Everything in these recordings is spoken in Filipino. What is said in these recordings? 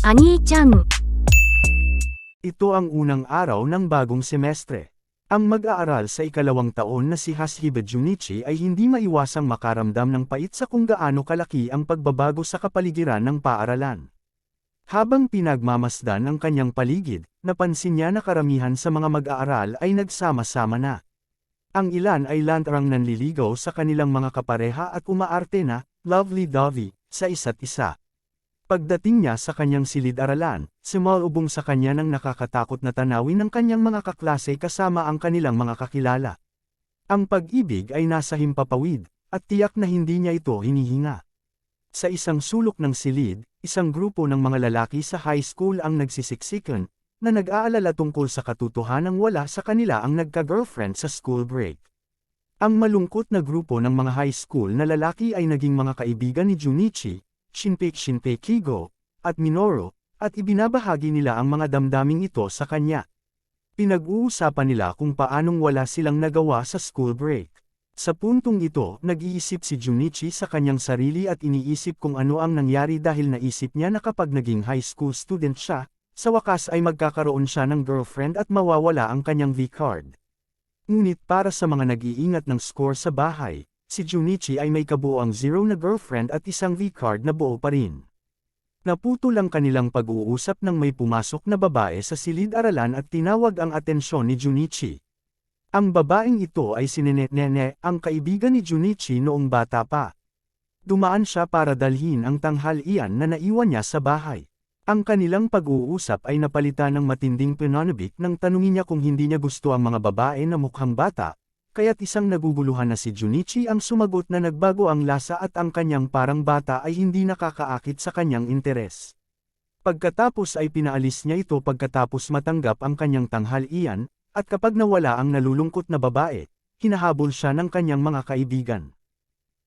Ani-chan, Ito ang unang araw ng bagong semestre. Ang mag-aaral sa ikalawang taon na si Hashiba Junichi ay hindi maiwasang makaramdam ng pait sa kung gaano kalaki ang pagbabago sa kapaligiran ng paaralan. Habang pinagmamasdan ang kanyang paligid, napansin niya na karamihan sa mga mag-aaral ay nagsama-sama na. Ang ilan ay lantarang nanliligaw sa kanilang mga kapareha at umaarte na, lovely-dovey, sa isa't isa. Pagdating niya sa kanyang silid-aralan, sumalubong sa kanya ng nakakatakot na tanawin ng kanyang mga kaklase kasama ang kanilang mga kakilala. Ang pag-ibig ay nasa himpapawid, at tiyak na hindi niya ito hinihinga. Sa isang sulok ng silid, isang grupo ng mga lalaki sa high school ang nagsisiksikan, na nag-aalala tungkol sa katotohanang wala sa kanila ang nagka-girlfriend sa school break. Ang malungkot na grupo ng mga high school na lalaki ay naging mga kaibigan ni Junichi, Shinpei Shinpei Kigo, at Minoru, at ibinabahagi nila ang mga damdaming ito sa kanya. Pinag-uusapan nila kung paanong wala silang nagawa sa school break. Sa puntong ito, nag-iisip si Junichi sa kanyang sarili at iniisip kung ano ang nangyari dahil naisip niya na kapag naging high school student siya, sa wakas ay magkakaroon siya ng girlfriend at mawawala ang kanyang V-card. Ngunit para sa mga nag-iingat ng score sa bahay, si Junichi ay may kabuoang zero na girlfriend at isang V-card na buo pa rin. Naputol ang kanilang pag-uusap nang may pumasok na babae sa silid-aralan at tinawag ang atensyon ni Junichi. Ang babaeng ito ay si Nene, ang kaibigan ni Junichi noong bata pa. Dumaan siya para dalhin ang tanghalian na naiwan niya sa bahay. Ang kanilang pag-uusap ay napalitan ng matinding pananabik nang tanungin niya kung hindi niya gusto ang mga babae na mukhang bata, kaya't isang naguguluhan na si Junichi ang sumagot na nagbago ang lasa at ang kanyang parang bata ay hindi nakakaakit sa kanyang interes. Pagkatapos ay pinaalis niya ito pagkatapos matanggap ang kanyang tanghalian, at kapag nawala ang nalulungkot na babae, hinahabol siya ng kanyang mga kaibigan.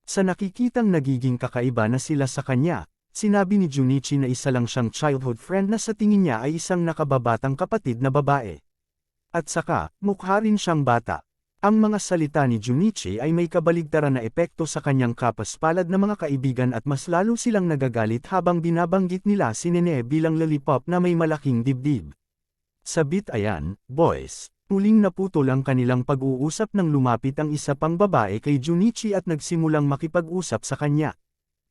Sa nakikitang nagiging kakaiba na sila sa kanya, sinabi ni Junichi na isa lang siyang childhood friend na sa tingin niya ay isang nakababatang kapatid na babae. At saka, mukha rin siyang bata. Ang mga salita ni Junichi ay may kabaligtaran na epekto sa kanyang kapaspalad na mga kaibigan at mas lalo silang nagagalit habang binabanggit nila si Nene bilang lollipop na may malaking dibdib. Sa bit ayan, boys, muling naputol ang kanilang pag-uusap nang lumapit ang isa pang babae kay Junichi at nagsimulang makipag-usap sa kanya.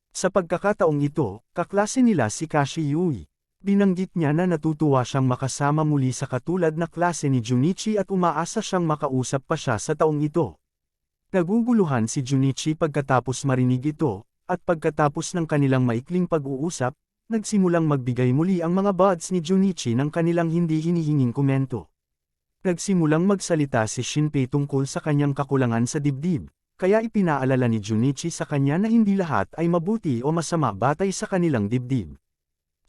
Sa pagkakataong ito, kaklase nila si Kashi Yui. Binanggit niya na natutuwa siyang makasama muli sa katulad na klase ni Junichi at umaasa siyang makausap pa siya sa taong ito. Naguguluhan si Junichi pagkatapos marinig ito, at pagkatapos ng kanilang maikling pag-uusap, nagsimulang magbigay muli ang mga buds ni Junichi ng kanilang hindi hinihinging komento. Nagsimulang magsalita si Shinpei tungkol sa kanyang kakulangan sa dibdib, kaya ipinaalala ni Junichi sa kanya na hindi lahat ay mabuti o masama batay sa kanilang dibdib.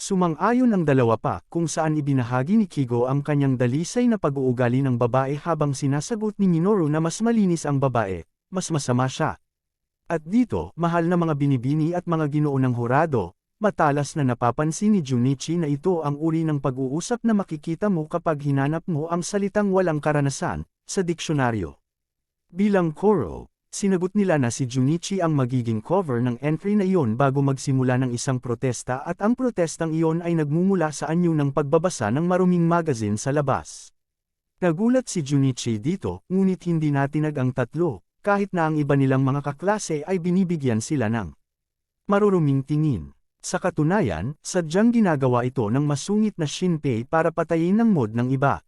Sumang-ayon ang dalawa pa kung saan ibinahagi ni Kigo ang kanyang dalisay na pag-uugali ng babae habang sinasagot ni Minoru na mas malinis ang babae, mas masama siya. At dito, mahal na mga binibini at mga ginoo ng hurado, matalas na napapansin ni Junichi na ito ang uri ng pag-uusap na makikita mo kapag hinanap mo ang salitang walang karanasan, sa diksyonaryo. Bilang Koro, sinagot nila na si Junichi ang magiging cover ng entry na iyon bago magsimula ng isang protesta at ang protestang iyon ay nagmumula sa anyo ng pagbabasa ng maruming magazine sa labas. Nagulat si Junichi dito, ngunit hindi natinag ang tatlo, kahit na ang iba nilang mga kaklase ay binibigyan sila ng maruruming tingin. Sa katunayan, sadyang ginagawa ito ng masungit na Shinpei para patayin ng mod ng iba.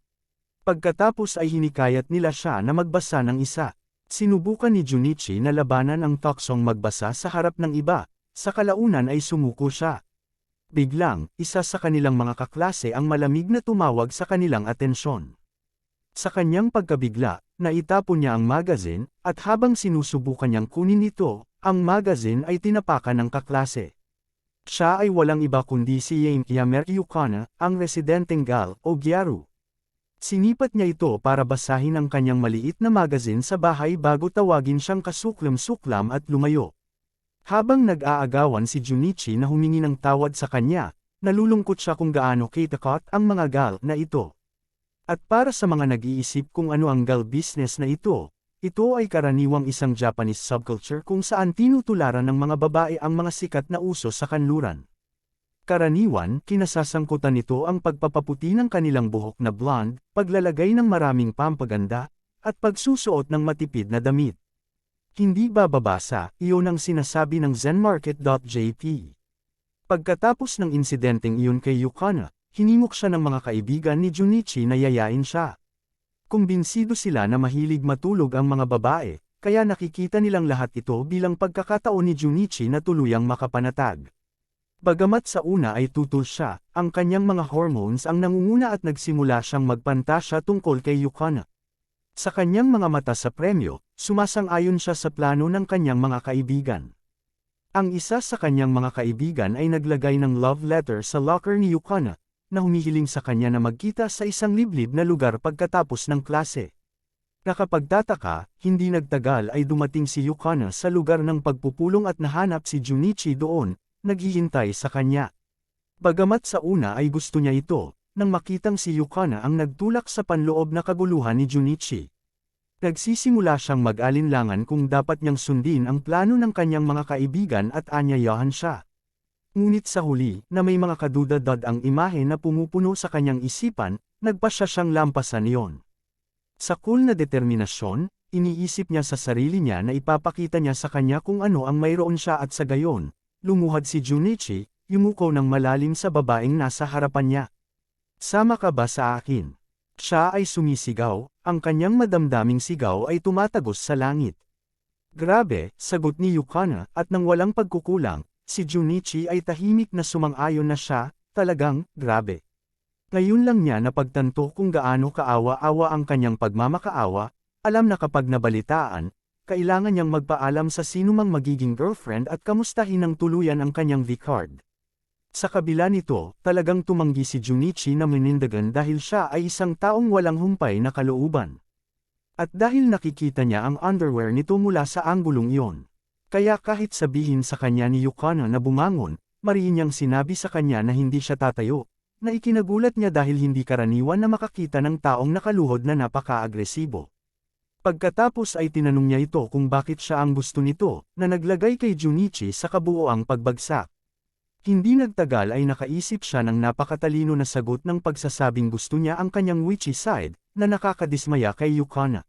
Pagkatapos ay hinikayat nila siya na magbasa ng isa. Sinubukan ni Junichi na labanan ang toksong magbasa sa harap ng iba, sa kalaunan ay sumuko siya. Biglang, isa sa kanilang mga kaklase ang malamig na tumawag sa kanilang atensyon. Sa kanyang pagkabigla, naitapon niya ang magazine, at habang sinusubukan niyang kunin ito, ang magazine ay tinapakan ng kaklase. Siya ay walang iba kundi si Yame Yamer Yukana, ang residenteng gal o Gyaru. Sinipat niya ito para basahin ang kanyang maliit na magazine sa bahay bago tawagin siyang kasuklam-suklam at lumayo. Habang nag-aagawan si Junichi na humingi ng tawad sa kanya, nalulungkot siya kung gaano kitakot ang mga gal na ito. At para sa mga nag-iisip kung ano ang gal business na ito, ito ay karaniwang isang Japanese subculture kung saan tinutularan ng mga babae ang mga sikat na uso sa kanluran. Karaniwan, kinasasangkutan nito ang pagpapaputi ng kanilang buhok na blonde, paglalagay ng maraming pampaganda, at pagsusuot ng matipid na damit. Hindi bababasa, iyon ang sinasabi ng zenmarket.jp. Pagkatapos ng insidenteng iyon kay Yukana, hinimok siya ng mga kaibigan ni Junichi na yayain siya. Kumbinsido sila na mahilig matulog ang mga babae, kaya nakikita nilang lahat ito bilang pagkakataon ni Junichi na tuluyang makapanatag. Bagamat sa una ay tutol siya, ang kanyang mga hormones ang nangunguna at nagsimula siyang magpantasya tungkol kay Yukana. Sa kanyang mga mata sa premyo, sumasang-ayon siya sa plano ng kanyang mga kaibigan. Ang isa sa kanyang mga kaibigan ay naglagay ng love letter sa locker ni Yukana, na humihiling sa kanya na magkita sa isang liblib na lugar pagkatapos ng klase. Nakapagtataka, hindi nagtagal ay dumating si Yukana sa lugar ng pagpupulong at nahanap si Junichi doon, naghihintay sa kanya. Bagamat sa una ay gusto niya ito, nang makitang si Yukana ang nagtulak sa panloob na kaguluhan ni Junichi. Nagsisimula siyang mag-alinlangan kung dapat niyang sundin ang plano ng kanyang mga kaibigan at anyayahan siya. Ngunit sa huli, na may mga kadudadad ang imahe na pumupuno sa kanyang isipan, nagpa siya siyang lampasan iyon. Sa cool na determinasyon, iniisip niya sa sarili niya na ipapakita niya sa kanya kung ano ang mayroon siya at sa gayon, lumuhad si Junichi, yumuko ng malalim sa babaeng nasa harapan niya. Sama ka ba sa akin? Siya ay sumisigaw, ang kanyang madamdaming sigaw ay tumatagos sa langit. Grabe, sagot ni Yukana, at nang walang pagkukulang, si Junichi ay tahimik na sumang-ayon na siya, talagang, grabe. Ngayon lang niya napagtanto kung gaano kaawa-awa ang kanyang pagmamakaawa, alam na kapag nabalitaan, kailangan niyang magpaalam sa sinumang magiging girlfriend at kamustahin ng tuluyan ang kanyang V-card. Sa kabila nito, talagang tumanggi si Junichi na minindagan dahil siya ay isang taong walang humpay na kalooban. At dahil nakikita niya ang underwear nito mula sa anggulong iyon. Kaya kahit sabihin sa kanya ni Yukana na bumangon, mariin niyang sinabi sa kanya na hindi siya tatayo, na ikinagulat niya dahil hindi karaniwan na makakita ng taong nakaluhod na napaka-agresibo. Pagkatapos ay tinanong niya ito kung bakit siya ang gusto nito, na naglagay kay Junichi sa kabuoang pagbagsak. Hindi nagtagal ay nakaisip siya ng napakatalino na sagot ng pagsasabing gusto niya ang kanyang witchy side, na nakakadismaya kay Yukana.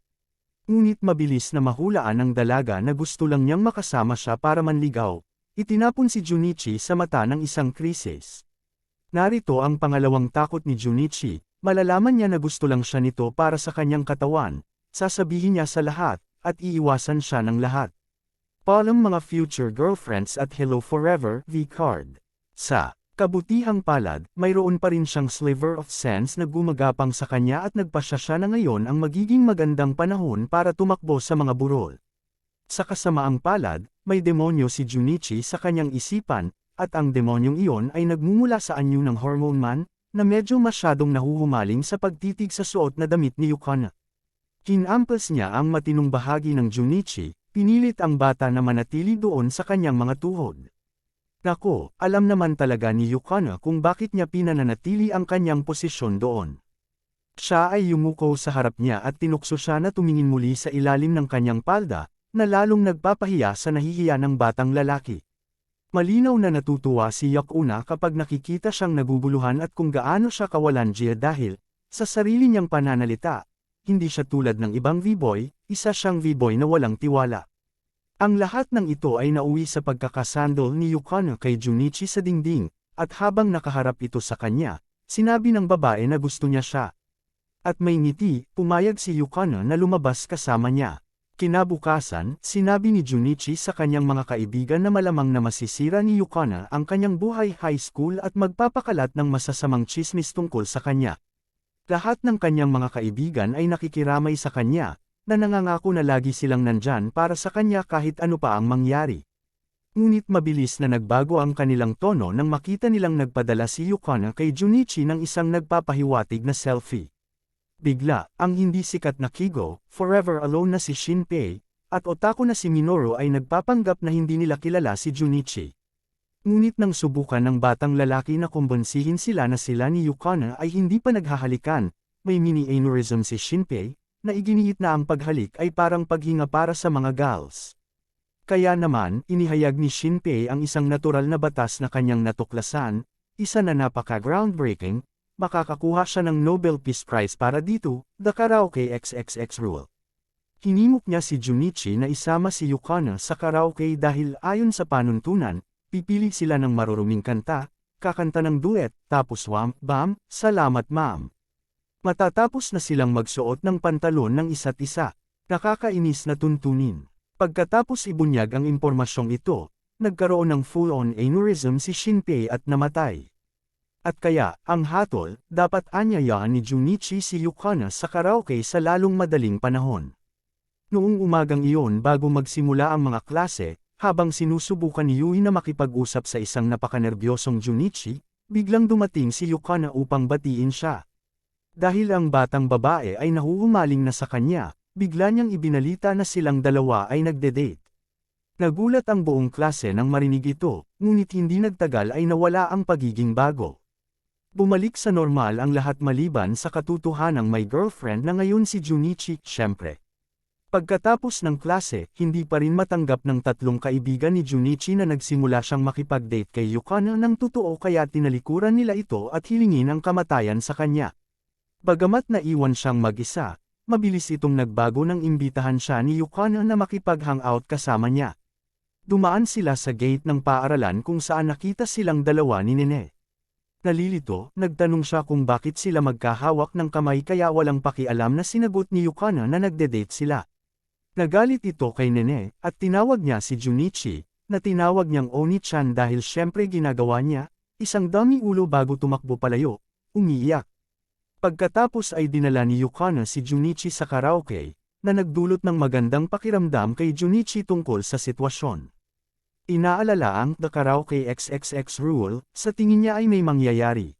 Ngunit mabilis na mahulaan ng dalaga na gusto lang niyang makasama siya para manligaw, itinapon si Junichi sa mata ng isang krisis. Narito ang pangalawang takot ni Junichi, malalaman niya na gusto lang siya nito para sa kanyang katawan, sasabihin niya sa lahat, at iiwasan siya ng lahat. Palm mga future girlfriends at hello forever, V-card. Sa kabutihang palad, mayroon pa rin siyang sliver of sense na gumagapang sa kanya at nagpasya siya na ngayon ang magiging magandang panahon para tumakbo sa mga burol. Sa kasamaang palad, may demonyo si Junichi sa kanyang isipan, at ang demonyong iyon ay nagmumula sa anyo ng hormone man, na medyo masyadong nahuhumaling sa pagtitig sa suot na damit ni Yukana. Kinampas niya ang matinong bahagi ng Junichi, pinilit ang bata na manatili doon sa kanyang mga tuhod. Nako, alam naman talaga ni Yukana kung bakit niya pinananatili ang kanyang posisyon doon. Siya ay yumuko sa harap niya at tinukso siya na tumingin muli sa ilalim ng kanyang palda, na lalong nagpapahiya sa nahihiya ng batang lalaki. Malinaw na natutuwa si Yakuna kapag nakikita siyang naguguluhan at kung gaano siya kawalan Gia dahil, sa sarili niyang pananalita, hindi siya tulad ng ibang V-boy, isa siyang V-boy na walang tiwala. Ang lahat ng ito ay nauwi sa pagkakasandol ni Yukano kay Junichi sa dingding, at habang nakaharap ito sa kanya, sinabi ng babae na gusto niya siya. At may ngiti, pumayag si Yukano na lumabas kasama niya. Kinabukasan, sinabi ni Junichi sa kanyang mga kaibigan na malamang na masisira ni Yukana ang kanyang buhay high school at magpapakalat ng masasamang chismis tungkol sa kanya. Lahat ng kanyang mga kaibigan ay nakikiramay sa kanya, na nangangako na lagi silang nandyan para sa kanya kahit ano pa ang mangyari. Ngunit mabilis na nagbago ang kanilang tono nang makita nilang nagpadala si Yukana kay Junichi ng isang nagpapahiwatig na selfie. Bigla, ang hindi sikat na Kigo, forever alone na si Shinpei, at otaku na si Minoru ay nagpapanggap na hindi nila kilala si Junichi. Ngunit nang subukan ng batang lalaki na kumbonsihin sila na sila ni Yukana ay hindi pa naghahalikan, may mini-aneurysm si Shinpei, na iginiit na ang paghalik ay parang paghinga para sa mga gals. Kaya naman, inihayag ni Shinpei ang isang natural na batas na kanyang natuklasan, isa na napaka-groundbreaking, makakakuha siya ng Nobel Peace Prize para dito, The Karaoke XXX Rule. Hinimok niya si Junichi na isama si Yukana sa karaoke dahil ayon sa panuntunan, pipili sila ng maruruming kanta, kakanta ng duet, tapos wham, bam, salamat ma'am. Matatapos na silang magsuot ng pantalon ng isa't isa. Nakakainis na tuntunin. Pagkatapos ibunyag ang impormasyong ito, nagkaroon ng full-on aneurysm si Shinpei at namatay. At kaya, ang hatol, dapat anyayaan ni Junichi si Yukana sa karaoke sa lalong madaling panahon. Noong umagang iyon bago magsimula ang mga klase, habang sinusubukan ni Yui na makipag-usap sa isang napakanerbyosong Junichi, biglang dumating si Yukana upang batiin siya. Dahil ang batang babae ay nahuhumaling na sa kanya, bigla niyang ibinalita na silang dalawa ay nagde-date. Nagulat ang buong klase nang marinig ito, ngunit hindi nagtagal ay nawala ang pagiging bago. Bumalik sa normal ang lahat maliban sa katotohanang may girlfriend na ngayon si Junichi, syempre. Pagkatapos ng klase, hindi pa rin matanggap ng tatlong kaibigan ni Junichi na nagsimula siyang makipag-date kay Yukana ng totoo kaya tinalikuran nila ito at hilingin ang kamatayan sa kanya. Bagamat naiwan siyang mag-isa, mabilis itong nagbago nang imbitahan siya ni Yukana na makipag-hangout kasama niya. Dumaan sila sa gate ng paaralan kung saan nakita silang dalawa ni Nene. Nalilito, nagtanong siya kung bakit sila magkahawak ng kamay kaya walang pakialam na sinagot ni Yukana na nagde-date sila. Nagalit ito kay Nene, at tinawag niya si Junichi, na tinawag niyang Oni-chan dahil syempre ginagawa niya, isang dami ulo bago tumakbo palayo, umiiyak. Pagkatapos ay dinala ni Yukana si Junichi sa karaoke, na nagdulot ng magandang pakiramdam kay Junichi tungkol sa sitwasyon. Inaalala ang The Karaoke XXX Rule, sa tingin niya ay may mangyayari.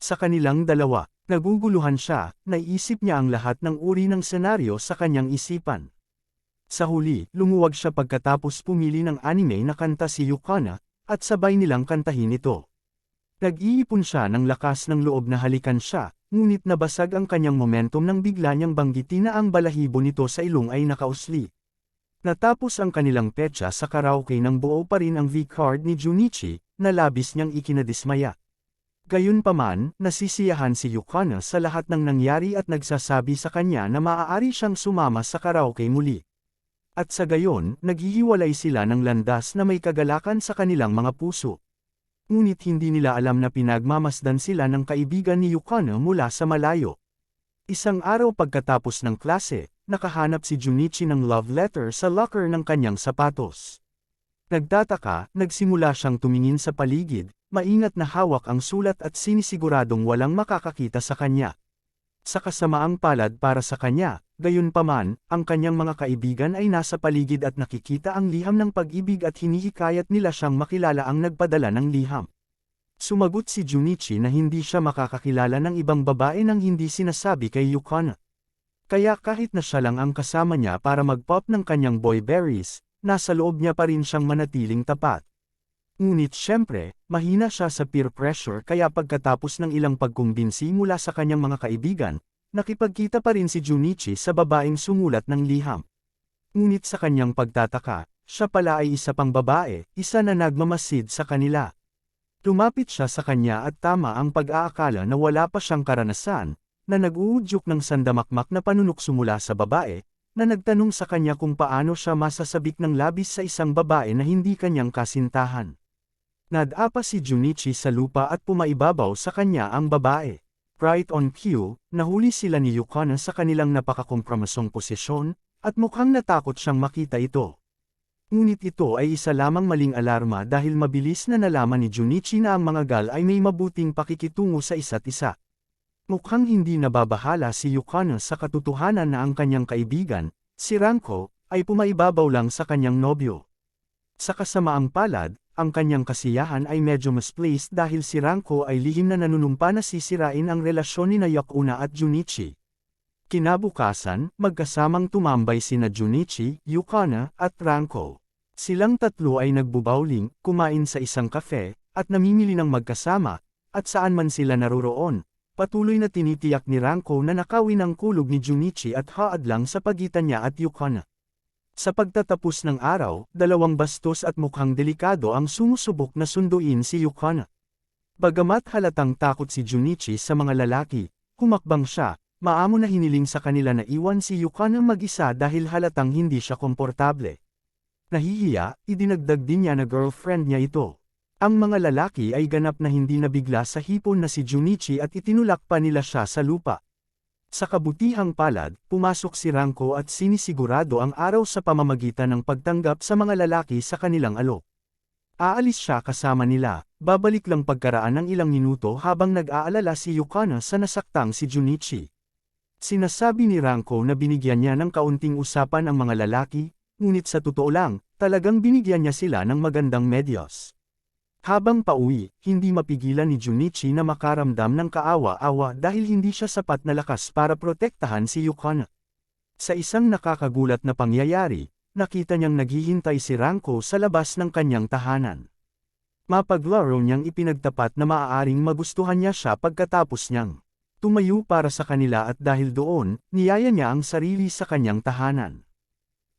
Sa kanilang dalawa, naguguluhan siya, naisip niya ang lahat ng uri ng senaryo sa kanyang isipan. Sa huli, lumuwag siya pagkatapos pumili ng anime na kanta si Yukana, at sabay nilang kantahin ito. Nag-iipon siya ng lakas ng loob na halikan siya, ngunit nabasag ang kanyang momentum nang bigla niyang banggitin na ang balahibo nito sa ilong ay nakausli. Natapos ang kanilang petsa sa karaoke ng buo pa rin ang V-card ni Junichi, na labis niyang ikinadismaya. Gayunpaman, nasisiyahan si Yukana sa lahat ng nangyari at nagsasabi sa kanya na maaari siyang sumama sa karaoke muli. At sa gayon, naghihiwalay sila ng landas na may kagalakan sa kanilang mga puso. Ngunit hindi nila alam na pinagmamasdan sila ng kaibigan ni Yukana mula sa malayo. Isang araw pagkatapos ng klase, nakahanap si Junichi ng love letter sa locker ng kanyang sapatos. Nagtataka, nagsimula siyang tumingin sa paligid, maingat na hawak ang sulat at sinisiguradong walang makakakita sa kanya. Sa kasamaang palad para sa kanya, Gayunpaman, ang kanyang mga kaibigan ay nasa paligid at nakikita ang liham ng pag-ibig at hinihikayat nila siyang makilala ang nagpadala ng liham. Sumagot si Junichi na hindi siya makakakilala ng ibang babae nang hindi sinasabi kay Yukana. Kaya kahit na siya lang ang kasama niya para mag-pop ng kanyang boy berries, nasa loob niya pa rin siyang manatiling tapat. Ngunit syempre, mahina siya sa peer pressure kaya pagkatapos ng ilang pagkumbinsi mula sa kanyang mga kaibigan, Nakipagkita pa rin si Junichi sa babaeng sumulat ng liham. Ngunit sa kanyang pagtataka, siya pala ay isa pang babae, isa na nagmamasid sa kanila. Lumapit siya sa kanya at tama ang pag-aakala na wala pa siyang karanasan, na nag-uudyok ng sandamakmak na panunok sumula sa babae, na nagtanong sa kanya kung paano siya masasabik ng labis sa isang babae na hindi kanyang kasintahan. Nadapa si Junichi sa lupa at pumaibabaw sa kanya ang babae. Right on cue, nahuli sila ni Yukana sa kanilang napakakompromisong posisyon, at mukhang natakot siyang makita ito. Ngunit ito ay isa lamang maling alarma dahil mabilis na nalaman ni Junichi na ang mga gal ay may mabuting pakikitungo sa isa't isa. Mukhang hindi nababahala si Yukana sa katotohanan na ang kanyang kaibigan, si Ranko, ay pumaibabaw lang sa kanyang nobyo. Sa kasamaang palad, ang kanyang kasiyahan ay medyo misplaced dahil si Ranko ay lihim na nanunumpa na sisirain ang relasyon ni Yakuna at Junichi. Kinabukasan, magkasamang tumambay sina Junichi, Yukana, at Ranko. Silang tatlo ay nagbubowling, kumain sa isang kafe, at namimili ng magkasama, at saan man sila naroroon. Patuloy na tinitiyak ni Ranko na nakawin ang kulog ni Junichi at haad lang sa pagitan niya at Yukana. Sa pagtatapos ng araw, dalawang bastos at mukhang delikado ang sumusubok na sunduin si Yukana. Bagamat halatang takot si Junichi sa mga lalaki, kumakbang siya, maamo na hiniling sa kanila na iwan si Yukana mag-isa dahil halatang hindi siya komportable. Nahihiya, idinagdag din niya na girlfriend niya ito. Ang mga lalaki ay ganap na hindi nabigla sa hipon na si Junichi at itinulak pa nila siya sa lupa. Sa kabutihang palad, pumasok si Ranko at sinisigurado ang araw sa pamamagitan ng pagtanggap sa mga lalaki sa kanilang alok. Aalis siya kasama nila, babalik lang pagkaraan ng ilang minuto habang nag-aalala si Yukana sa nasaktang si Junichi. Sinasabi ni Ranko na binigyan niya ng kaunting usapan ang mga lalaki, ngunit sa totoo lang, talagang binigyan niya sila ng magandang medyos. Habang pauwi, hindi mapigilan ni Junichi na makaramdam ng kaawa-awa dahil hindi siya sapat na lakas para protektahan si Yukana. Sa isang nakakagulat na pangyayari, nakita niyang naghihintay si Ranko sa labas ng kanyang tahanan. Mapaglaro niyang ipinagtapat na maaaring magustuhan niya siya pagkatapos niyang tumayo para sa kanila at dahil doon, niyaya niya ang sarili sa kanyang tahanan.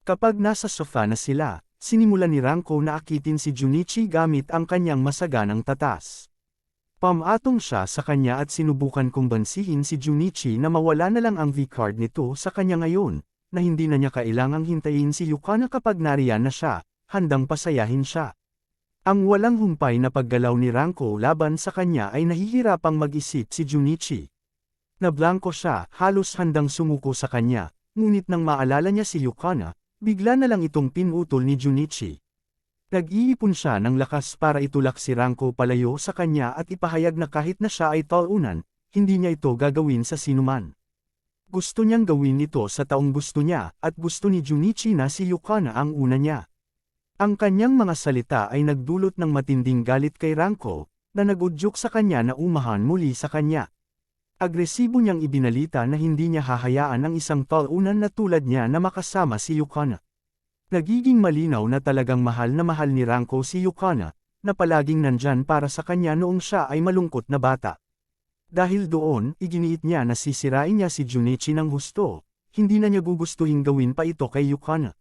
Kapag nasa sofa na sila, sinimulan ni Ranko na akitin si Junichi gamit ang kanyang masaganang tatas. Pamatong siya sa kanya at sinubukan kong bansihin si Junichi na mawala na lang ang V-card nito sa kanya ngayon, na hindi na niya kailangang hintayin si Yukana kapag nariyan na siya, handang pasayahin siya. Ang walang humpay na paggalaw ni Ranko laban sa kanya ay nahihirapang mag-isip si Junichi. Nablangko siya, halos handang sumuko sa kanya, ngunit nang maalala niya si Yukana, bigla na lang itong pinutol ni Junichi. Nag-iipon siya ng lakas para itulak si Ranko palayo sa kanya at ipahayag na kahit na siya ay talunan, hindi niya ito gagawin sa sinuman. Gusto niyang gawin ito sa taong gusto niya, at gusto ni Junichi na si Yukana ang una niya. Ang kanyang mga salita ay nagdulot ng matinding galit kay Ranko, na nagudyok sa kanya na umahan muli sa kanya. Agresibo niyang ibinalita na hindi niya hahayaan ang isang talunan na tulad niya na makasama si Yukana. Nagiging malinaw na talagang mahal na mahal ni Ranko si Yukana, na palaging nandyan para sa kanya noong siya ay malungkot na bata. Dahil doon, iginiit niya na sisirain niya si Junichi ng husto, hindi na niya gugustuhin gawin pa ito kay Yukana.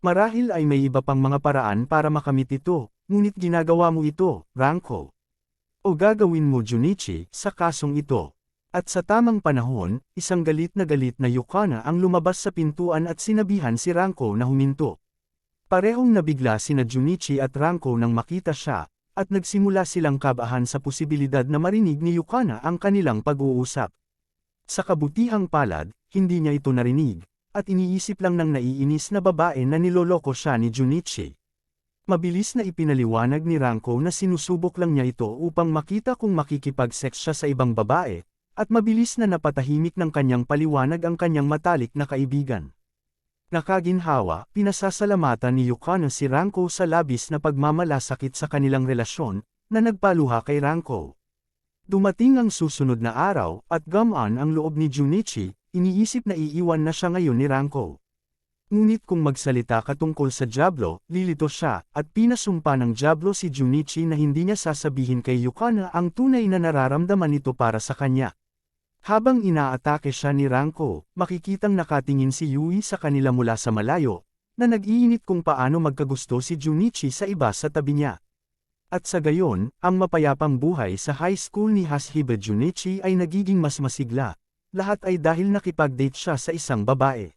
Marahil ay may iba pang mga paraan para makamit ito, ngunit ginagawa mo ito, Ranko. O gagawin mo Junichi, sa kasong ito. At sa tamang panahon, isang galit na galit na Yukana ang lumabas sa pintuan at sinabihan si Ranko na huminto. Parehong nabigla sina Junichi at Ranko nang makita siya, at nagsimula silang kabahan sa posibilidad na marinig ni Yukana ang kanilang pag-uusap. Sa kabutihang palad, hindi niya ito narinig, at iniisip lang ng naiinis na babae na niloloko siya ni Junichi. Mabilis na ipinaliwanag ni Ranko na sinusubok lang niya ito upang makita kung makikipag-sex siya sa ibang babae, at mabilis na napatahimik ng kanyang paliwanag ang kanyang matalik na kaibigan. Nakaginhawa, pinasasalamatan ni Yukano si Ranko sa labis na pagmamalasakit sa kanilang relasyon, na nagpaluha kay Ranko. Dumating ang susunod na araw, at gamaan ang loob ni Junichi, Iniisip na iiwan na siya ngayon ni Ranko. Ngunit kung magsalita ka tungkol sa Diablo, lilito siya, at pinasumpa ng Diablo si Junichi na hindi niya sasabihin kay Yukana ang tunay na nararamdaman nito para sa kanya. Habang inaatake siya ni Ranko, makikitang nakatingin si Yui sa kanila mula sa malayo, na nag-iinit kung paano magkagusto si Junichi sa iba sa tabi niya. At sa gayon, ang mapayapang buhay sa high school ni Hashiba Junichi ay nagiging mas masigla, lahat ay dahil nakipag-date siya sa isang babae.